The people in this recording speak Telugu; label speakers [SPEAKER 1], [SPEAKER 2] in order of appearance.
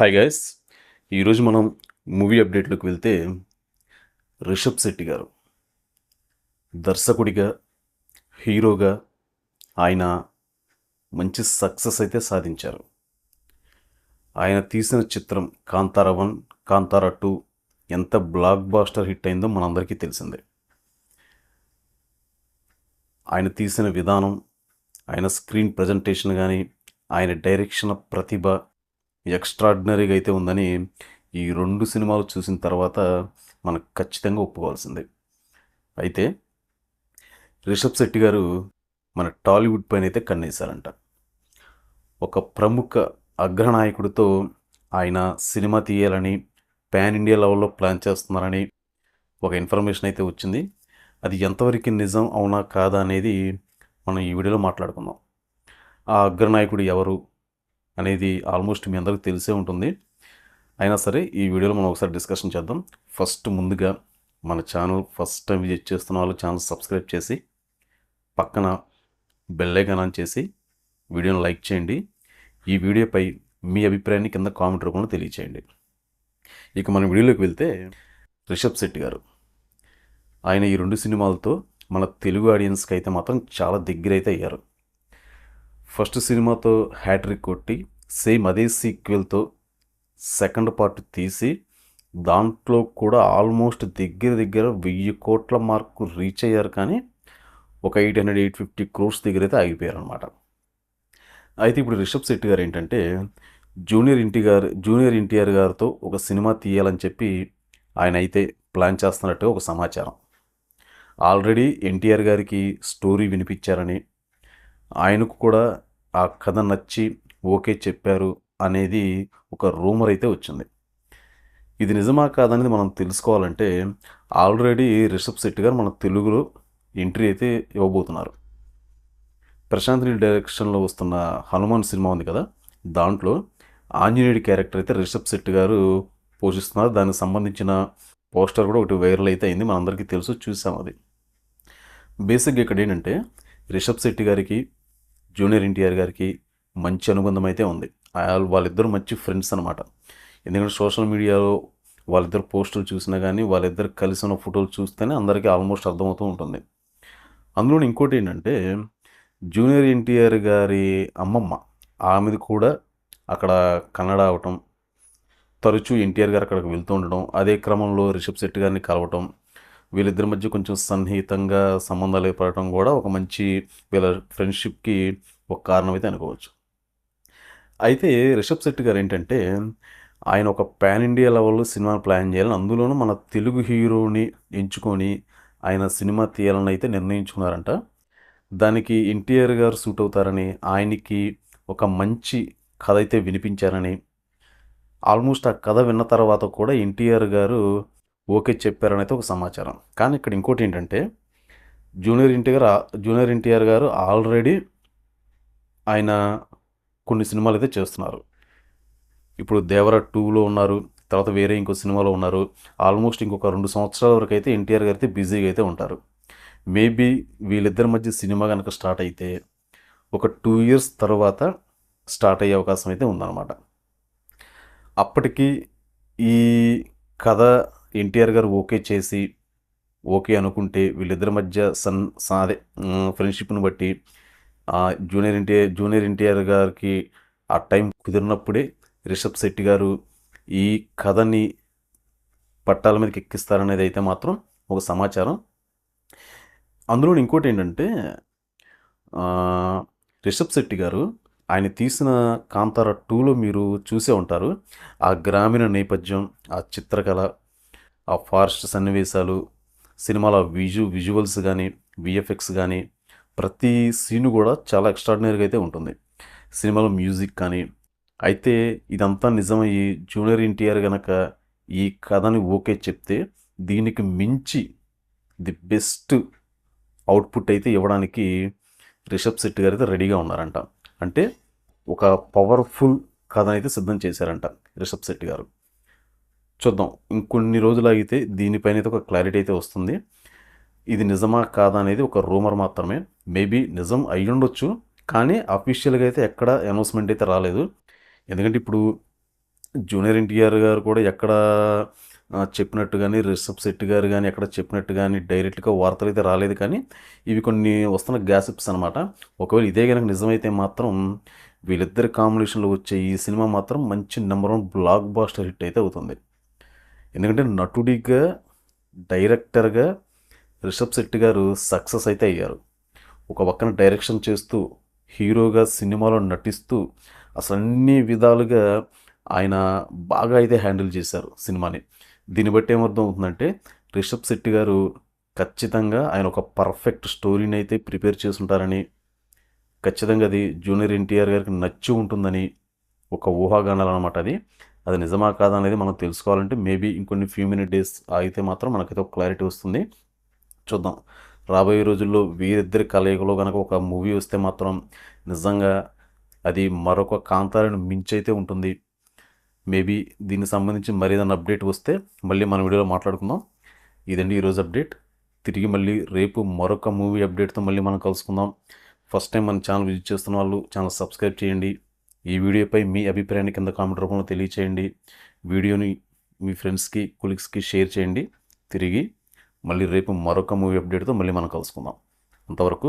[SPEAKER 1] హాయ్ గైస్ ఈరోజు మనం మూవీ అప్డేట్లోకి వెళ్తే రిషబ్ శెట్టి గారు దర్శకుడిగా హీరోగా ఆయన మంచి సక్సెస్ అయితే సాధించారు. ఆయన తీసిన చిత్రం కాంతార వన్ కాంతారా టూ ఎంత బ్లాక్ బాస్టర్ హిట్ అయిందో మనందరికీ తెలిసిందే. ఆయన తీసిన విధానం ఆయన స్క్రీన్ ప్రజెంటేషన్ కానీ ఆయన డైరెక్షన్ ప్రతిభ ఎక్స్ట్రాడినరీగా అయితే ఉందని ఈ రెండు సినిమాలు చూసిన తర్వాత మనకు ఖచ్చితంగా ఒప్పుకోవాల్సిందే. అయితే రిషబ్ శెట్టి గారు మన టాలీవుడ్ పైన అయితే కన్నేశారంట. ఒక ప్రముఖ అగ్రనాయకుడితో ఆయన సినిమా తీయాలని పాన్ ఇండియా లెవెల్లో ప్లాన్ చేస్తున్నారని ఒక ఇన్ఫర్మేషన్ అయితే వచ్చింది. అది ఎంతవరకు నిజం అవునా కాదా అనేది మనం ఈ వీడియోలో మాట్లాడుకుందాం. ఆ అగ్రనాయకుడు ఎవరు? అనేది ఆల్మోస్ట్ మీ అందరికీ తెలిసే ఉంటుంది. అయినా సరే ఈ వీడియోలో మనం ఒకసారి డిస్కషన్ చేద్దాం. ఫస్ట్ ముందుగా మన ఛానల్ ఫస్ట్ టైం విజిట్ చేస్తున్న వాళ్ళు ఛానల్ సబ్స్క్రైబ్ చేసి పక్కన బెల్ ఆన్ చేసి వీడియోని లైక్ చేయండి. ఈ వీడియోపై మీ అభిప్రాయాన్ని కింద కామెంట్ రూపంలో తెలియచేయండి. ఇక మన వీడియోలోకి వెళ్తే రిషబ్ శెట్టి గారు. ఆయన ఈ రెండు సినిమాలతో మన తెలుగు ఆడియన్స్కి అయితే మాత్రం చాలా దగ్గర అయితే అయ్యారు. ఫస్ట్ సినిమాతో హ్యాట్రిక్ కొట్టి సేమ్ అదే సీక్వెల్తో సెకండ్ పార్ట్ తీసి దాంట్లో కూడా ఆల్మోస్ట్ దగ్గర దగ్గర వెయ్యి కోట్ల మార్కు రీచ్ అయ్యారు కానీ ఒక eight hundred eight fifty crores దగ్గర అయితే ఆగిపోయారు అనమాట అయితే ఇప్పుడు రిషబ్ శెట్టి గారు ఏంటంటే జూనియర్ ఇంటి గారు జూనియర్ ఎన్టీఆర్ గారితో ఒక సినిమా తీయాలని చెప్పి ఆయన అయితే ప్లాన్ చేస్తున్నట్టుగా ఒక సమాచారం. ఆల్రెడీ ఎన్టీఆర్ గారికి స్టోరీ వినిపించారని ఆయనకు కూడా ఆ కథ నచ్చి ఓకే చెప్పారు అనేది ఒక రూమర్ అయితే వచ్చింది. ఇది నిజమా కాదనేది మనం తెలుసుకోవాలంటే ఆల్రెడీ రిషబ్ శెట్టి గారు మన తెలుగులో ఎంట్రీ అయితే ఇవ్వబోతున్నారు. ప్రశాంత్ నీల్ డైరెక్షన్లో వస్తున్న హనుమాన్ సినిమా ఉంది కదా దాంట్లో ఆంజనేయుడి క్యారెక్టర్ అయితే రిషబ్ శెట్టి గారు పోషిస్తున్నారు. దానికి సంబంధించిన పోస్టర్ కూడా ఒకటి వైరల్ అయితే అయింది మనందరికీ తెలుసు చూసాం అది. బేసిక్గా ఇక్కడ ఏంటంటే రిషబ్ శెట్టి గారికి జూనియర్ ఎన్టీఆర్ గారికి మంచి అనుబంధం అయితే ఉంది. వాళ్ళిద్దరు మంచి ఫ్రెండ్స్ అనమాట ఎందుకంటే సోషల్ మీడియాలో వాళ్ళిద్దరు పోస్టులు చూసినా కానీ వాళ్ళిద్దరు కలిసి ఉన్న ఫోటోలు చూస్తేనే అందరికీ ఆల్మోస్ట్ అర్థమవుతూ ఉంటుంది. అందులో ఇంకోటి ఏంటంటే జూనియర్ ఎన్టీఆర్ గారి అమ్మమ్మ ఆమెది కూడా అక్కడ కన్నడ అవటం తరచూ ఎన్టీఆర్ గారు అక్కడికి వెళ్తూ ఉండడం అదే క్రమంలో రిషబ్ శెట్టి గారిని కలవటం వీళ్ళిద్దరి మధ్య కొంచెం సన్నిహితంగా సంబంధాలు ఏర్పడటం కూడా ఒక మంచి వీళ్ళ ఫ్రెండ్షిప్కి ఒక కారణం అయితే అనుకోవచ్చు. అయితే రిషబ్ శెట్టి గారు ఏంటంటే ఆయన ఒక పాన్ ఇండియా లెవెల్లో సినిమా ప్లాన్ చేయాలని అందులోనూ మన తెలుగు హీరోని ఎంచుకొని ఆయన సినిమా తీయాలని అయితే నిర్ణయించుకున్నారంట. దానికి ఎన్టీఆర్ గారు సూట్ అవుతారని ఆయనకి ఒక మంచి కథ అయితే వినిపించారని ఆల్మోస్ట్ ఆ కథ విన్న తర్వాత కూడా ఎన్టీఆర్ గారు ఓకే చెప్పారనైతే ఒక సమాచారం. కానీ ఇక్కడ ఇంకోటి ఏంటంటే జూనియర్ ఎన్టీఆర్ జూనియర్ ఎన్టీఆర్ గారు ఆల్రెడీ ఆయన కొన్ని సినిమాలు అయితే చేస్తున్నారు. ఇప్పుడు దేవర టూలో ఉన్నారు తర్వాత వేరే ఇంకో సినిమాలో ఉన్నారు. ఆల్మోస్ట్ ఇంకొక రెండు సంవత్సరాల వరకు అయితే ఎన్టీఆర్ గారు అయితే బిజీగా అయితే ఉంటారు. మేబీ వీళ్ళిద్దరి మధ్య సినిమా కనుక స్టార్ట్ అయితే ఒక టూ ఇయర్స్ తర్వాత స్టార్ట్ అయ్యే అవకాశం అయితే ఉందన్నమాట. అప్పటికి ఈ కథ ఎన్టీఆర్ గారు ఓకే చేసి ఓకే అనుకుంటే వీళ్ళిద్దరి మధ్య సన్ సాదే ఫ్రెండ్షిప్ను ఫ్రెండ్షిప్ని బట్టి జూనియర్ ఎన్టీఆర్ జూనియర్ ఎన్టీఆర్ గారికి ఆ టైం కుదిరినప్పుడే రిషబ్ శెట్టి గారు ఈ కథని పట్టాల మీదకి ఎక్కిస్తారనేది అయితే మాత్రం ఒక సమాచారం. అందులో ఇంకోటి ఏంటంటే రిషబ్ శెట్టి గారు ఆయన తీసిన కాంతార టూలో మీరు చూసే ఉంటారు. ఆ గ్రామీణ నేపథ్యం ఆ చిత్రకళ ఆ ఫారెస్ట్ సన్నివేశాలు సినిమాల విజు విజువల్స్ కానీ విఎఫ్ఎక్స్ కానీ ప్రతి సీను కూడా చాలా ఎక్స్ట్రాడినరీగా అయితే ఉంటుంది. సినిమాలో మ్యూజిక్ కానీ అయితే ఇదంతా నిజమయ్యి జూనియర్ ఎన్టీఆర్ కనుక ఈ కథని ఓకే చెప్తే దీనికి మించి ది బెస్ట్ అవుట్పుట్ అయితే ఇవ్వడానికి రిషబ్ శెట్టి గారు అయితే రెడీగా ఉన్నారంట. అంటే ఒక పవర్ఫుల్ కథ అయితే సిద్ధం చేశారంట రిషబ్ శెట్టి గారు. చూద్దాం. ఇంకొన్ని రోజులు ఆగితే దీనిపైన అయితే ఒక క్లారిటీ అయితే వస్తుంది. ఇది నిజమా కాదా అనేది ఒక రూమర్ మాత్రమే. మేబీ నిజం అయి ఉండొచ్చు కానీ అఫీషియల్గా అయితే ఎక్కడ అనౌన్స్మెంట్ అయితే రాలేదు. ఎందుకంటే ఇప్పుడు జూనియర్ ఎన్టీఆర్ గారు కూడా ఎక్కడ చెప్పినట్టు కానీ రిషబ్ శెట్టి గారు కానీ ఎక్కడ చెప్పినట్టు కానీ డైరెక్ట్గా వార్తలు అయితే రాలేదు కానీ ఇవి కొన్ని వస్తున్న గ్యాసిప్స్ అనమాట ఒకవేళ ఇదే కనుక నిజమైతే మాత్రం వీళ్ళిద్దరి కాంబినేషన్లో వచ్చే ఈ సినిమా మాత్రం మంచి number one blockbuster hit అయితే అవుతుంది. ఎందుకంటే నటుడిగా డైరెక్టర్గా రిషబ్ శెట్టి గారు సక్సెస్ అయితే అయ్యారు. ఒక పక్కన డైరెక్షన్ చేస్తూ హీరోగా సినిమాలో నటిస్తూ అసలు అన్ని విధాలుగా ఆయన బాగా అయితే హ్యాండిల్ చేశారు సినిమాని. దీన్ని బట్టి ఏమర్థం అవుతుందంటే రిషబ్ శెట్టి గారు ఖచ్చితంగా ఆయన ఒక పర్ఫెక్ట్ స్టోరీని అయితే ప్రిపేర్ చేసుంటారని ఖచ్చితంగా అది జూనియర్ ఎన్టీఆర్ గారికి నచ్చి ఉంటుందని ఒక ఊహాగానాలు అనమాట అది. అది నిజమా కాదా అనేది మనం తెలుసుకోవాలంటే మేబీ ఇంకొన్ని ఫ్యూ మినిట్ డేస్ ఆగితే మాత్రం మనకైతే ఒక క్లారిటీ వస్తుంది. చూద్దాం. రాబోయే రోజుల్లో వీరిద్దరి కలయికలో కనుక ఒక మూవీ వస్తే మాత్రం నిజంగా అది మరొక కాంతారాన్ని మించైతే ఉంటుంది. మేబీ దీనికి సంబంధించి మరి ఏదైనా అప్డేట్ వస్తే మళ్ళీ మన వీడియోలో మాట్లాడుకుందాం. ఇదండి ఈరోజు అప్డేట్. తిరిగి మళ్ళీ రేపు మరొక మూవీ అప్డేట్తో మళ్ళీ మనం కలుసుకుందాం. ఫస్ట్ టైం మన ఛానల్ విజిట్ చేస్తున్న వాళ్ళు ఛానల్ సబ్స్క్రైబ్ చేయండి. ఈ వీడియోపై మీ అభిప్రాయాన్ని కింద కామెంట్ రూపంలో తెలియచేయండి. వీడియోని మీ ఫ్రెండ్స్కి కొలీగ్స్కి షేర్ చేయండి. తిరిగి మళ్ళీ రేపు మరొక మూవీ అప్డేట్తో మళ్ళీ మనం కలుసుకుందాం. అంతవరకు